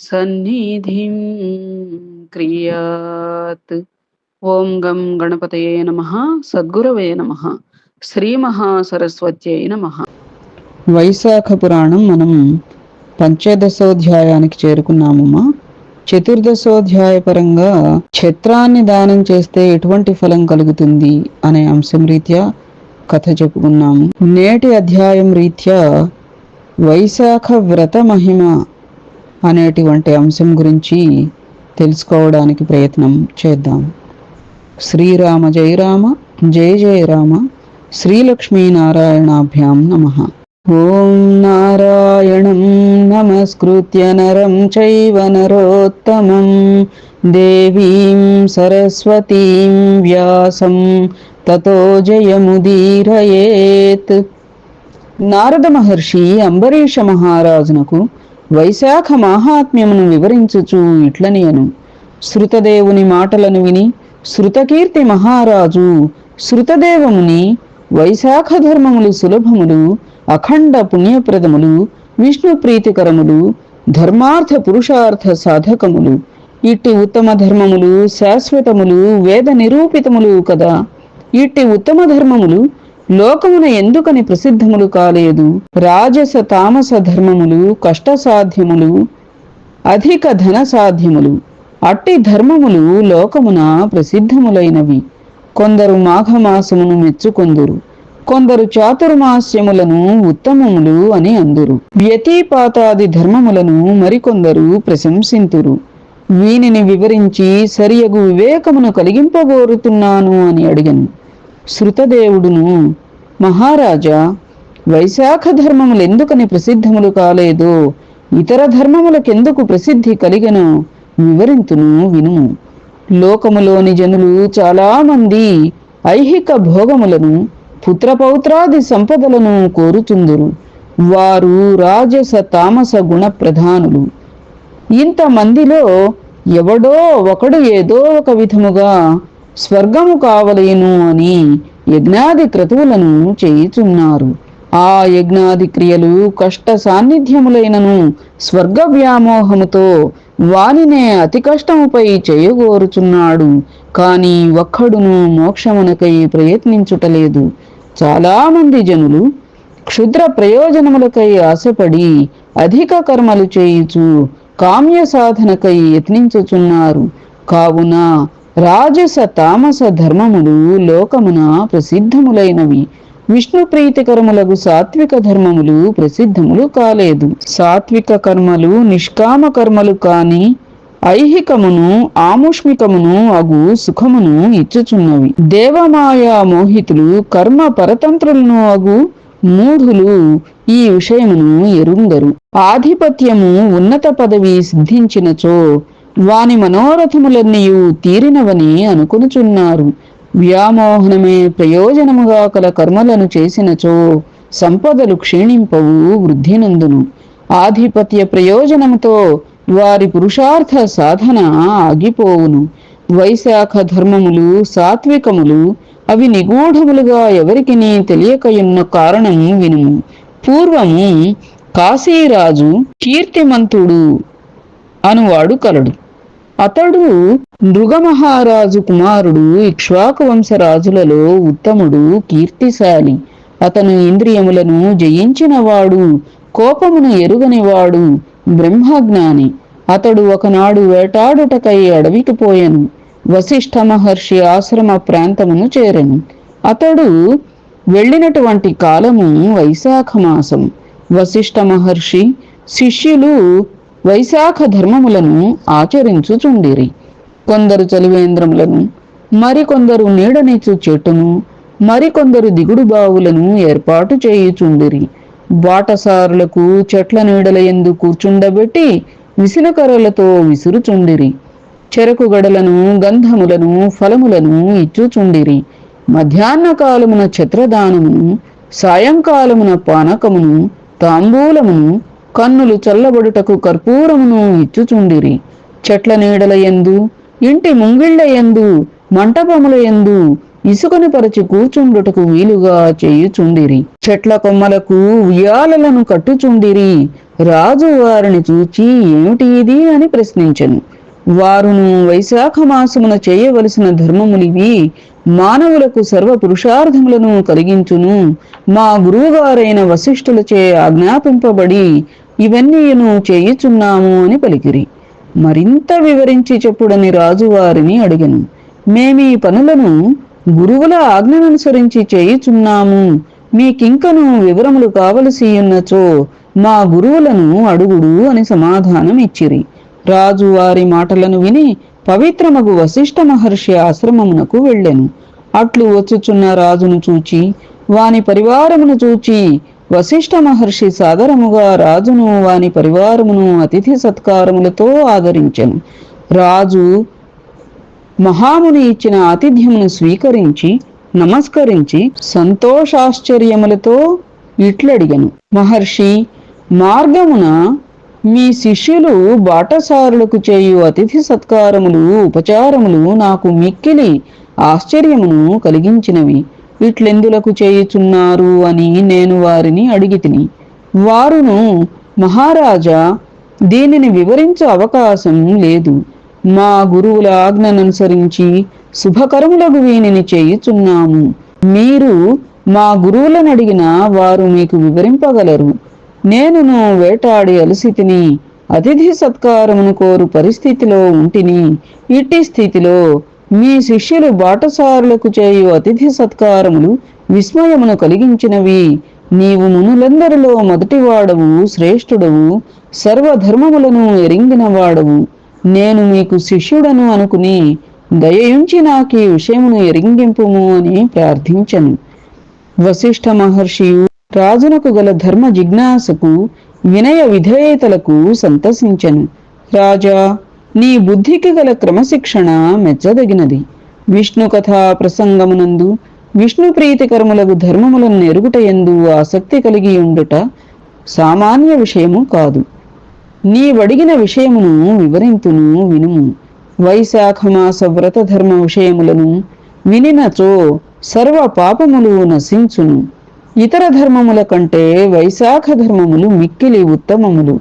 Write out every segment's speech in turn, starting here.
సన్నిధిం క్రియాత్. ఓం గం గణపతయే నమ. సద్గురవే నమ. శ్రీ మహాసరస్వత్యై నమ. వైశాఖ పురాణం మనం పంచదశోధ్యాయానికి చేరుకున్నామమ్మా చతుర్దశోధ్యాయ పరంగా క్షత్రాన్ని దానం చేస్తే ఎటువంటి ఫలం కలుగుతుంది అనే అంశం రీత్యా కథ చెప్పుకున్నాము. నేటి అధ్యాయం రీత్యా వైశాఖ వ్రత మహిమ అనేటువంటి అంశం గురించి తెలుసుకోవడానికి ప్రయత్నం చేద్దాం. శ్రీరామ జయ రామ జయ జయ రామ శ్రీలక్ష్మీనారాయణాభ్యాం నమ. ఓం నారాయణం నమస్కృత్య నరం చైవ నరోత్తమం దేవీం సరస్వతీం వ్యాసం తతో జయముదీరయేత్. నారద మహర్షి అంబరీష మహారాజునకు వైశాఖ మాహాత్మ్యమును వివరించుచు ఇట్లనియను. శృతదేవుని మాటలను విని శృతకీర్తి మహారాజు శృతదేవముని వైశాఖ ధర్మములు సులభములు అఖండ పుణ్యప్రదములు విష్ణు ప్రీతికరములు ధర్మార్థ పురుషార్థ సాధకములు ఇట్టి ఉత్తమ ధర్మములు శాశ్వతములు వేద నిరూపితములు కదా. ఇట్టి ఉత్తమ ధర్మములు లోకమున ఎందుకని ప్రసిద్ధములు కాలేదు? రాజస తామస ధర్మములు కష్టసాధ్యములు అధిక ధన సాధ్యములు అట్టి ధర్మములు లోకమున ప్రసిద్ధములైనవి. కొందరు మాఘమాసమును మెచ్చుకొందురు. కొందరు చాతుర్మాస్యములను ఉత్తమములు అని అందురు. వ్యతిపాతాది ధర్మములను మరికొందరు ప్రశంసింతురు. వీనిని వివరించి సరియగు వివేకమును కలిగింపగోరుతున్నాను అని అడిగను. శృతదేవుడును. మహారాజా వైశాఖ ధర్మములు ఎందుకని ప్రసిద్ధములు కాలేదో? ఇతర ధర్మములకెందుకు ప్రసిద్ధి కలిగను? వివరింతును వినుము లోకములోని జనులు చాలామంది ఐహిక భోగములను పుత్రపౌత్రాది సంపదలను కోరుచుందురు. వారు రాజస తామస గుణ ప్రధానులు. ఇంతమందిలో ఎవడో ఒకడు ఏదో ఒక విధముగా స్వర్గము కావలేను అని యజ్ఞాది క్రతువులను చేయుచున్నారు. ఆ యజ్ఞాది క్రియలు కష్ట సాన్నిధ్యములైనను స్వర్గ వ్యామోహముతో వానినే అతి కష్టముపై చేయగోరుచున్నాడు. కాని ఒక్కడును మోక్షమునకై ప్రయత్నించుటలేదు. చాలామంది జనులు క్షుద్ర ప్రయోజనములకై ఆశపడి అధిక కర్మలు చేయుచు కామ్య సాధనకై యత్నించుచున్నారు. కావున రాజస తామస ధర్మములు లోకమున ప్రసిద్ధములైనవి. విష్ణు ప్రీతికరములకు సాత్విక ధర్మములు ప్రసిద్ధములు కాలేదు. సాత్విక కర్మలు నిష్కామ కర్మలు కాని ఐహికమును ఆముష్మికమును అగు సుఖమును ఇచ్చుచున్నవి. దేవమాయా మోహితులు కర్మ పరతంత్రులను అగు మూఢులు ఈ విషయమును ఎరుంగరు ఆధిపత్యము ఉన్నత పదవి సిద్ధించినచో వాని మనోరథములన్నీయు తీరినవని అనుకునిచున్నారు. వ్యామోహనమే ప్రయోజనముగా కల కర్మలను చేసినచో సంపదలు క్షీణింపవు వృద్ధినందును. ఆధిపత్య ప్రయోజనముతో వారి పురుషార్థ సాధన ఆగిపోవును. వైశాఖ ధర్మములు సాత్వికములు అవి నిగూఢములుగా ఎవరికి తెలియకయున్న కారణం వినుము. పూర్వము కాశీరాజు కీర్తిమంతుడు అనువాడు కలడు. అతడు మృగమహారాజు కుమారుడు ఇక్ష్వాకు వంశరాజులలో ఉత్తముడు కీర్తిశాలి. అతను ఇంద్రియములను జయించినవాడు కోపమును ఎరుగనివాడు బ్రహ్మజ్ఞాని. అతడు ఒకనాడు వేటాడుటకై అడవికి పోయెను. వశిష్ఠ మహర్షి ఆశ్రమ ప్రాంతమును చేరెను. అతడు వెళ్ళినటువంటి కాలము వైశాఖ మాసం వశిష్ఠ మహర్షి శిష్యులు వైశాఖ ధర్మములను ఆచరించుచుండిరి. కొందరు చలివేంద్రములను మరికొందరు నీడనిచ్చు చెట్టును మరికొందరు దిగుడు బావులను ఏర్పాటు చేయుచుండిరి. బాటసారులకు చెట్ల నీడల ఎందు కూర్చుండబెట్టి విసినకర్రలతో విసురుచుండిరి. చెరకు గడలను గంధములను ఫలములను ఇచ్చుచుండిరి. మధ్యాహ్న కాలమున ఛత్రదానమును సాయంకాలమున పానకమును తాంబూలమును కన్నులు చల్లబడుటకు కర్పూరమును ఇచ్చుచుండిరి. చెట్ల నీడల ఎందు ఇంటి ముంగిళ్ళ ఎందు మంటపముల ఎందు ఇసుకను పరచి కూర్చుండుటకు వీలుగా చేయుచుండిరి. చెట్ల కొమ్మలకు ఉయ్యాలలను కట్టుచుండిరి. రాజు వారిని చూచి ఏమిటి ఇది అని ప్రశ్నించెను. వారును వైశాఖ మాసమున చేయవలసిన ధర్మములివి మానవులకు సర్వ పురుషార్థములను కలిగించును. మా గురువుగారైన వశిష్ఠులచే ఆజ్ఞాపింపబడి ఇవన్నీను చేయుచున్నాము అని పలికిరి. మరింత వివరించి చెప్పుడని రాజు వారిని అడిగను. మేమీ పనులను గురువుల ఆజ్ఞననుసరించి చేయుచున్నాము. మీకింకను వివరములు కావలసి ఉన్నచో మా గురువులను అడుగుడు అని సమాధానం ఇచ్చిరి రాజు వారి మాటలను విని పవిత్రమగు వశిష్ఠ మహర్షి ఆశ్రమమునకు వెళ్ళెను. అట్లు వచ్చుచున్న రాజును చూచి వాని పరివారమును చూచి వశిష్ఠ మహర్షి సాదరముగా రాజును వాని పరివారమును అతిథి సత్కారములతో ఆదరించెను. రాజు మహాముని ఇచ్చిన ఆతిథ్యమును స్వీకరించి నమస్కరించి సంతోషాశ్చర్యములతో ఇట్లడిగను. మహర్షి మార్గమున మీ శిష్యులు బాటసారులకు చేయు అతిథి సత్కారములు ఉపచారములు నాకు మిక్కిలి ఆశ్చర్యమును కలిగించినవి. ఇట్లెందులకు చేయుచున్నారు అని నేను వారిని అడిగితిని. వారును మహారాజా దీనిని వివరించే అవకాశం లేదు. మా గురువుల ఆజ్ఞననుసరించి శుభకరములకు వీనిని చేయుచున్నాము. మీరు మా గురువులను అడిగిన వారు మీకు వివరింపగలరు. నేనును వేటాడి అలసితిని అతిథి సత్కారమును కోరు పరిస్థితిలో ఉంటిని. ఇట్టి స్థితిలో మీ శిష్యులు బాటసారులకు చేయు అతిథి సత్కారములు విస్మయమును కలిగించినవి. నీవు మునులందరిలో మొదటివాడవు శ్రేష్ఠుడవు సర్వధర్మములను ఎరింగిన వాడవు నేను మీకు శిష్యుడను అనుకుని దయయుంచి నాకు ఈ విషయమును ఎరింగింపుము అని ప్రార్థించను. వశిష్ఠ మహర్షియు రాజునకు గల ధర్మ జిజ్ఞాసకు వినయ విధేయతలకు సంతసించెను. రాజా నీ బుద్ధికి గల క్రమశిక్షణ మెచ్చదగినది. విష్ణు కథా ప్రసంగమునందు విష్ణు ప్రీతికరములకు ధర్మములను నెరుగుటయందు ఆసక్తి కలిగి ఉండుట సామాన్య విషయము కాదు. నీవడిగిన విషయమును వివరింతును వినుము. వైశాఖమాస వ్రత ధర్మ విషయములను వినినచో సర్వ పాపములు నశించును. ఇతర ధర్మముల కంటే వైశాఖ ధర్మములు మిక్కిలి ఉత్తమములు.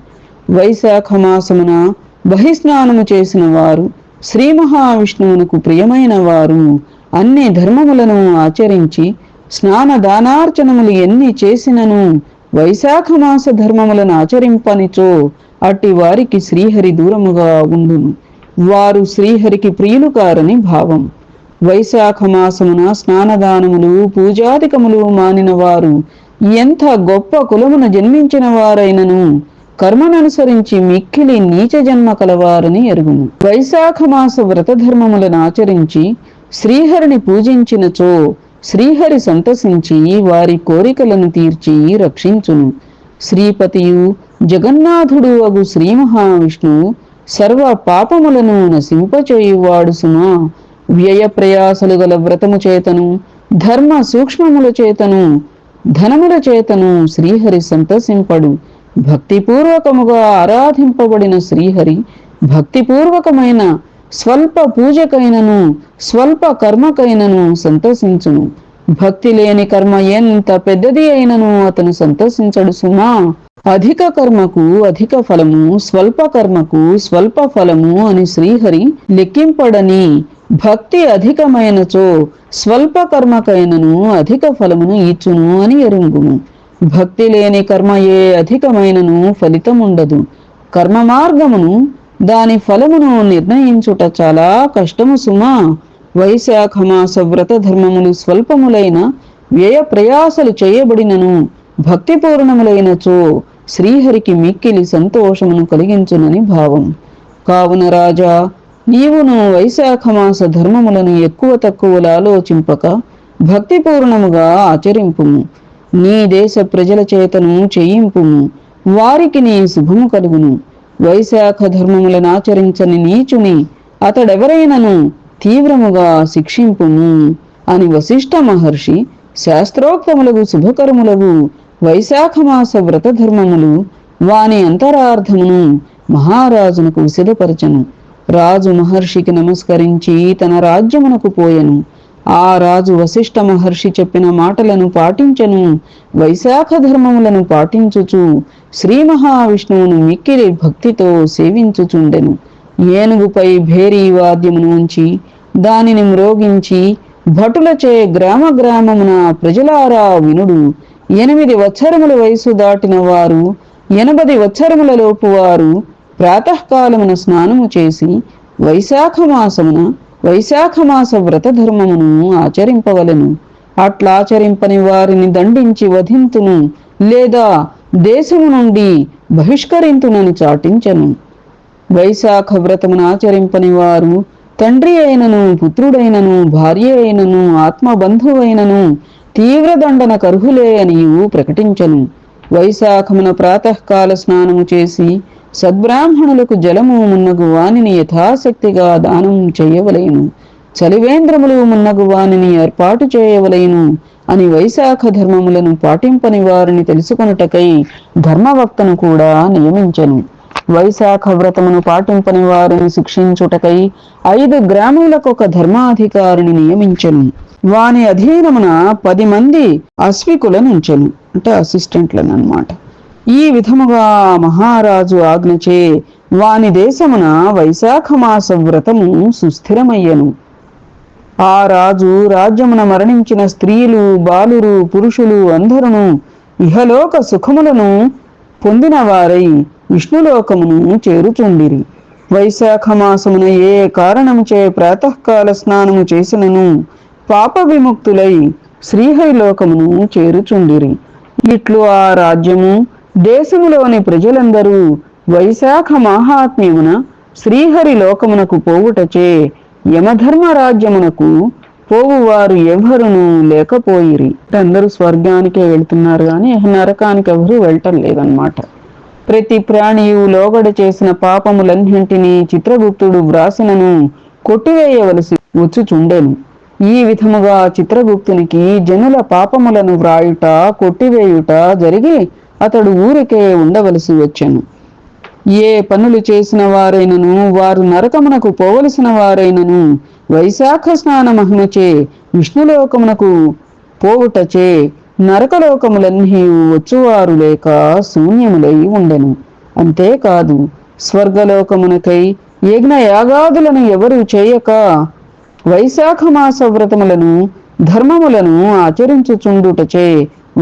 వైశాఖ మాసమున బహిస్నానము చేసిన వారు శ్రీ మహావిష్ణువునకు ప్రియమైన వారు అన్ని ధర్మములను ఆచరించి స్నాన దానార్చనములు ఎన్ని చేసినను వైశాఖ మాస ధర్మములను ఆచరింపనిచో అట్టి వారికి శ్రీహరి దూరముగా ఉండును. వారు శ్రీహరికి ప్రియులు కారని భావం. వైశాఖ మాసమున స్నానదానములు పూజాధికములు మానిన వారు ఎంత గొప్ప కులమున జన్మించిన వారైనను కర్మననుసరించి మిక్కిలి నీచ జన్మ కలవారని ఎరుగును. వైశాఖ మాస వ్రతధర్మములను ఆచరించి శ్రీహరిని పూజించినచో శ్రీహరి సంతసించి వారి కోరికలను తీర్చి రక్షించును. శ్రీపతియు జగన్నాథుడు అగు శ్రీ మహావిష్ణువు సర్వ పాపములను నశింపచేయువాడు సుమా వ్యయ ప్రయాసలు గల వ్రతము చేతను ధర్మ సూక్ష్మముల చేతను ధనముల చేతను శ్రీహరి సంతసింపడు. భక్తిపూర్వకముగా ఆరాధింపబడిన శ్రీహరి భక్తిపూర్వకమైన స్వల్ప పూజకైనను స్వల్ప కర్మకైనను సంతసించును. భక్తి లేని కర్మ ఎంత పెద్దది అయినను అతను సంతసించడు సుమా. అధిక కర్మకు అధిక ఫలము స్వల్ప కర్మకు స్వల్ప ఫలము అని శ్రీహరి లెక్కింపడని భక్తి అధికమైనచో స్వల్ప కర్మకైనను అధిక ఫలమును ఇచ్చును అని ఎరుంగుము భక్తి లేని కర్మ ఏ అధికమైనను ఫలితముండదు. కర్మ మార్గమును దాని ఫలమును నిర్ణయించుట చాలా కష్టము సుమా. వైశాఖ మాస వ్రత ధర్మములు స్వల్పములైన వ్యయ ప్రయాసలు చేయబడినను. భక్తిపూర్ణములైనచో శ్రీహరికి మిక్కిలి సంతోషమును కలిగించునని భావం. కావున రాజా నీవును వైశాఖ మాస ధర్మములను ఎక్కువ తక్కువలు ఆలోచింపక భక్తిపూర్ణముగా ఆచరింపుము. నీ దేశ ప్రజల చేతను చేయింపుము. వారికి నీ శుభము కలుగును. వైశాఖ ధర్మములను ఆచరించని నీచుని అతడెవరైనను తీవ్రముగా శిక్షింపుము అని వశిష్ఠ మహర్షి శాస్త్రోక్తములకు శుభకరములకు వైశాఖ మాస వ్రత ధర్మములు వాని అంతరార్థమును మహారాజునకు విశదపరచను రాజు మహర్షికి నమస్కరించి తన రాజ్యమునకు పోయెను. ఆ రాజు వశిష్ఠ మహర్షి చెప్పిన మాటలను పాటించెను. వైశాఖ ధర్మములను పాటించుచు శ్రీ మహావిష్ణువును మిక్కిలి భక్తితో సేవించుచుండెను. ఏనుగుపై భేరీ వాద్యమును ఉంచి దానిని మ్రోగించి భటులచే గ్రామ గ్రామమున ప్రజలారా వినుడు. ఎనిమిది వచ్చరముల వయసు దాటిన వారు ఎనభది వచ్చరములలోపు వారు ప్రాతకాలమున స్నానము చేసి వైశాఖ మాసమున వైశాఖ మాస వ్రత ధర్మమును ఆచరింపవలెను. అట్లాచరింపని వారిని దండించి వధింతును లేదా దేశము నుండి బహిష్కరింతునని చాటించను. వైశాఖ వ్రతమును ఆచరింపని వారు తండ్రి అయినను పుత్రుడైనను భార్య అయినను ఆత్మబంధువైనను తీవ్రదండన కర్హులే అనియు ప్రకటించను. వైశాఖమున ప్రాతకాల స్నానము చేసి సద్బ్రాహ్మణులకు జలము మున్నగు వానిని యథాశక్తిగా దానం చేయవలయను చలివేంద్రములు మున్నగు వానిని ఏర్పాటు చేయవలయను అని వైశాఖ ధర్మములను పాటింపని వారిని తెలుసుకొనుటకై ధర్మవక్తను కూడా నియమించను. వైశాఖ వ్రతమును పాటింపని వారిని శిక్షించుటకై ఐదు గ్రాములకు ఒక ధర్మాధికారిని నియమించను. వాని అధీనమున పది మంది అశ్వికులనుంచెను. అంటే అసిస్టెంట్లను అన్నమాట ఈ విధముగా మహారాజు ఆజ్ఞచే వాని దేశమున వైశాఖ మాస వ్రతము సుస్థిరమయ్యను. ఆ రాజు రాజ్యమున మరణించిన స్త్రీలు బాలురు పురుషులు అందరును ఇహలోక సుఖములను పొందిన వారై విష్ణులోకమును చేరుచుండిరి. వైశాఖ మాసమున ఏ కారణముచే ప్రాతకాల స్నానము చేసినను పాప విముక్తులై శ్రీహరిలోకమును చేరుచుండిరి. ఇట్లు ఆ రాజ్యము దేశములోని ప్రజలందరూ వైశాఖ మాహాత్మ్యమున శ్రీహరి లోకమునకు పోవుటచే యమధర్మ రాజ్యమునకు పోవువారు ఎవరును లేకపోయిరి. అందరూ స్వర్గానికే వెళ్తున్నారు కానీ నరకానికి ఎవరు వెళ్ళటం లేదన్నమాట. ప్రతి ప్రాణియు లోగడ చేసిన పాపములన్నింటినీ చిత్రగుప్తుడు వ్రాసినను కొట్టివేయవలసి వచ్చుచుండెను. ఈ విధముగా చిత్రగుప్తునికి జనుల పాపములను వ్రాయుట కొట్టివేయుట జరిగి అతడు ఊరికే ఉండవలసి వచ్చెను. ఏ పనులు చేసిన వారైనను వారు నరకమునకు పోవలసిన వారైనను వైశాఖ స్నాన మహిమచే విష్ణులోకమునకు పోవుటచే నరకలోకములన్నీ వచ్చువారు లేక శూన్యములై ఉండెను. అంతేకాదు స్వర్గలోకమునకై యజ్ఞయాగాదులను ఎవరు చేయక వైశాఖ మాస వ్రతములను ధర్మములను ఆచరించుచుండుటచే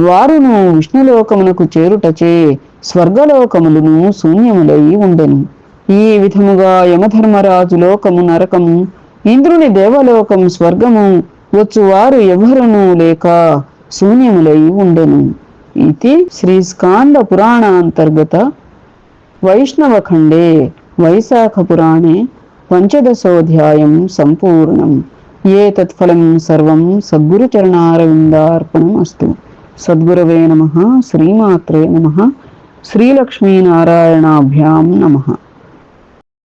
వారును విష్ణులోకమునకు చేరుటచే స్వర్గలోకములను శూన్యములై ఉండెను. ఈ విధముగా యమధర్మరాజు లోకము నరకము ఇంద్రుని దేవలోకం స్వర్గము వచ్చువారు ఎవరునూ లేక శూన్యములై ఉండెను. ఇది శ్రీ స్కాంద పురాణాంతర్గత వైష్ణవఖండే వైశాఖ పురాణే పంచదశోధ్యాయం సంపూర్ణం. ఏ తత్ఫలం సర్వం సద్గురుచరణారవిందార్పణం అస్తు సద్గురవే నమ శ్రీమాత్రే నమ శ్రీలక్ష్మీనారాయణాభ్యాం నమః